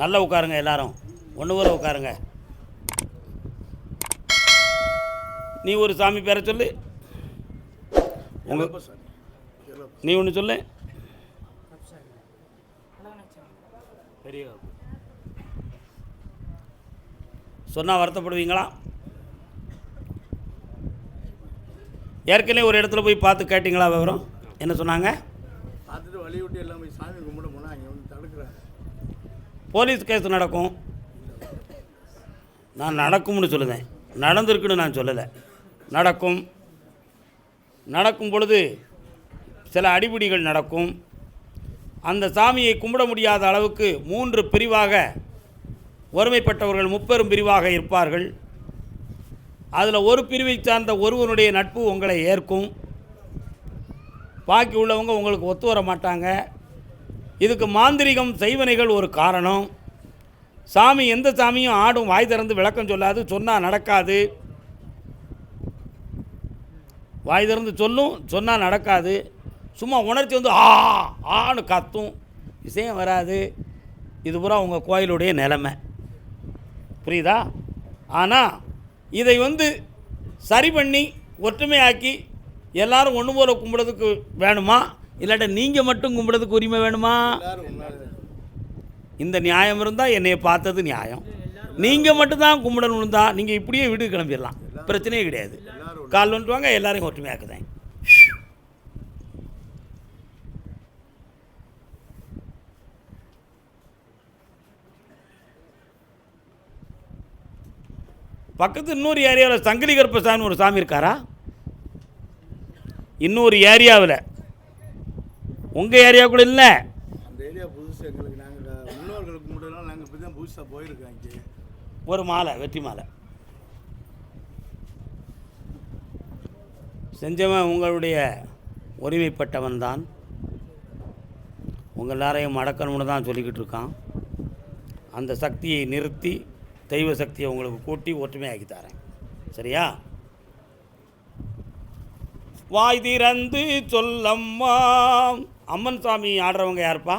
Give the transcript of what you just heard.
நல்லா உட்காருங்க எல்லாரும். ஒன்று ஊர உட்காருங்க. நீ ஒரு சாமி பேரை சொல்லு. நீ ஒன்று சொல்லு. சொன்னால் வருத்தப்படுவீங்களா? ஏற்கனவே ஒரு இடத்துல போய் பார்த்து கேட்டிங்களா விவரம்? என்ன சொன்னாங்க? பார்த்துட்டு வழி விட்டு எல்லாம் போய் சாமி கும்பிட போனால் அங்கே வந்து தடுக்கிறாங்க. போலீஸ் கேஸ் நடக்கும். நான் நடக்கும்னு சொல்லுதேன். நடந்திருக்குன்னு நான் சொல்லலை. நடக்கும். நடக்கும் பொழுது சில அடிபிடிகள் நடக்கும். அந்த சாமியை கும்பிட முடியாத அளவுக்கு மூன்று பிரிவாக ஒருமைப்பட்டவர்கள் முப்பெரும் பிரிவாக இருப்பார்கள். அதில் ஒரு பிரிவை சார்ந்த ஒருவனுடைய நட்பு உங்களை ஏற்கும். பாக்கி உள்ளவங்க உங்களுக்கு ஒத்து வர மாட்டாங்க. இதுக்கு மாந்திரிகம் செய்வனைகள் ஒரு காரணம். சாமி எந்த சாமியும் ஆடும் வாய் திறந்து விளக்கம் சொல்லாது சொன்னால் நடக்காது. வாய் திறந்து சொல்லும் சொன்னால் நடக்காது. சும்மா உணர்ச்சி வந்து ஆ ஆன்னு கத்தும். விஷயம் வராது. இது பூரா உங்கள் கோயிலுடைய நிலைமை. புரியுதா? ஆனால் இதை வந்து சரி பண்ணி ஒற்றுமையாக்கி எல்லாரும் ஒன்று போல் கும்பிடுறதுக்கு வேணுமா? இல்லாட்ட நீங்கள் மட்டும் கும்பிடுறதுக்கு உரிமை வேணுமா? இந்த நியாயம் இருந்தால் என்னையை பார்த்தது நியாயம். நீங்கள் மட்டும்தான் கும்பிடணும் தான் நீங்கள் இப்படியே வீடு கிளம்பிடலாம். பிரச்சனையே கிடையாது. கால் வந்துட்டுவாங்க எல்லாரையும் ஒற்றுமையாக்குதேன் பக்கத்து இன்னொரு ஏரியாவில் சங்கிலி கருப்பசாமி ஒரு சாமி இருக்காரா? இன்னொரு ஏரியாவில். உங்கள் ஏரியா கூட இல்லை. அந்த ஏரியா புதுசு எங்களுக்கு நாங்கள் முன்னோர்களுக்கு கும்பிடலாம் நாங்கள் இப்போ தான் புதுசாக போயிருக்கோம் ஒரு மாலை வெற்றி மாலை. செஞ்சவன் உங்களுடைய உரிமைப்பட்டவன் தான். உங்கள் எல்லாரையும் அடக்கணும்னு தான் சொல்லிக்கிட்டு இருக்கான். அந்த சக்தியை நிறுத்தி தெய்வ சக்தியை உங்களுக்கு கூட்டி ஒற்றுமையாக்கி தரேன். சரியா? வாய் திறந்து சொல்லம்மா. அம்மன் சாமி ஆடுறவங்க யாருப்பா?